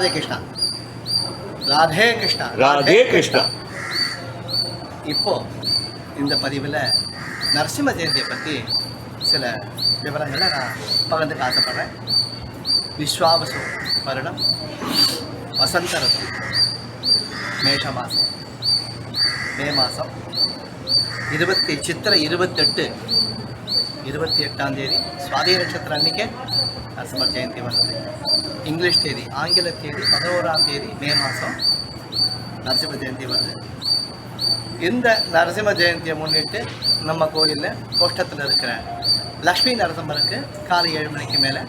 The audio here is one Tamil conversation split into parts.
ராதே கிருஷ்ணா ராதே கிருஷ்ணா இப்போ இந்த பதிவில் நரசிம்ம ஜெயந்தியை பற்றி சில விவரங்களை நான் பகிர்ந்துக்க ஆசைப்படுறேன் விஸ்வாவசு வருடம் வசந்த ருத்து மேஷ மாதம் மே மாதம் இருபத்தி சித்திரை இருபத்தெட்டு இருபத்தி எட்டாம் தேதி சுவாதி நட்சத்திரம் அன்றைக்கே நரசிம்ம ஜெயந்தி வருது. இங்கிலீஷ் தேதி ஆங்கில தேதி பதினோராம் தேதி மே மாதம் நரசிம்ம ஜெயந்தி வருது. இந்த நரசிம்ம ஜெயந்தியை முன்னிட்டு நம்ம கோயிலில் கோஷ்டத்தில் இருக்கிற லக்ஷ்மி நரசிம்மருக்கு காலை ஏழு மணிக்கு மேலே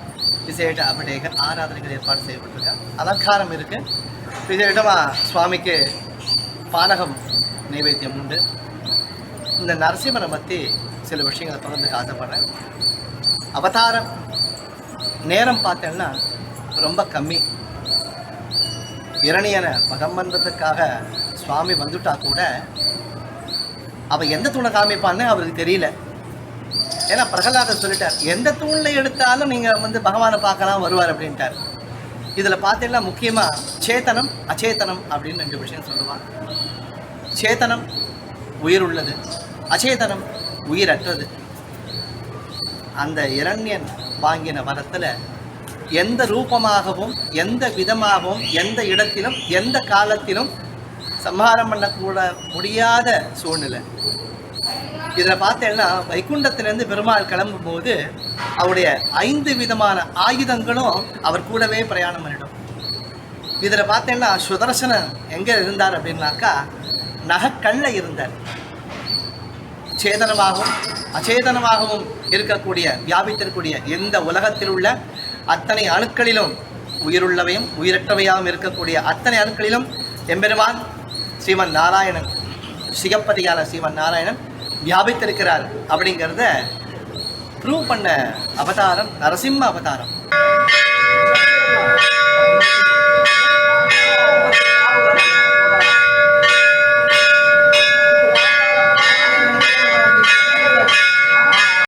விசேஷ அபிடேக ஆராதனைகள் ஏற்பாடு செய்யப்பட்டிருக்கா. அலங்காரம் இருக்குது விசேஷமாக சுவாமிக்கு பானகம் நைவேத்தியம் உண்டு. இந்த நரசிம்மனை பற்றி சில விஷயங்களை தொடர்ந்து ஆசைப்படுறேன் அவதாரம் நேரம் பார்த்தேன்னா ரொம்ப கம்மி. இரணியனை பதம் பண்ணுறதுக்காக சுவாமி வந்துட்டா கூட அவள் எந்த தூணை காமிப்பான்னு அவருக்கு தெரியல. ஏன்னா பிரகலாதர் சொல்லிட்டார் எந்த தூணில் எடுத்தாலும் நீங்கள் வந்து பகவானை பார்க்கலாம் வருவார் அப்படின்ட்டார். இதில் பார்த்தீங்கன்னா முக்கியமாக சேத்தனம் அச்சேதனம் அப்படின்னு ரெண்டு விஷயம் சொல்லுவாங்க. சேத்தனம் உயிர் உள்ளது அச்சேதனம் உயிரற்றது. அந்த இரண்யன் வாங்கின வரத்தில் எந்த ரூபமாகவும் எந்த விதமாகவும் எந்த இடத்திலும் எந்த காலத்திலும் சம்ஹாரம் பண்ணக்கூட முடியாத சூழ்நிலை. இதில் பார்த்தேன்னா வைகுண்டத்திலேருந்து பெருமாள் கிளம்பும்போது அவருடைய ஐந்து விதமான ஆயுதங்களும் அவர் கூடவே பிரயாணம் பண்ணிடும் இதில் பார்த்தேன்னா சுதர்சனன் எங்கே இருந்தார் அப்படின்னாக்கா நகக்கல்ல இருந்தார். சேதனமாகவும் அச்சேதனமாகவும் இருக்கக்கூடிய வியாபித்திருக்கூடிய எந்த உலகத்தில் உள்ள அத்தனை அணுக்களிலும் உயிருள்ளவையும் உயிரற்றவையாகவும் இருக்கக்கூடிய அத்தனை அணுக்களிலும் எம்பெருமான் ஸ்ரீமன் நாராயணன் சிகப்பதியான ஸ்ரீமன் நாராயணன் வியாபித்திருக்கிறார் அப்படிங்கிறத ப்ரூவ் பண்ண அவதாரம் நரசிம்ம அவதாரம்.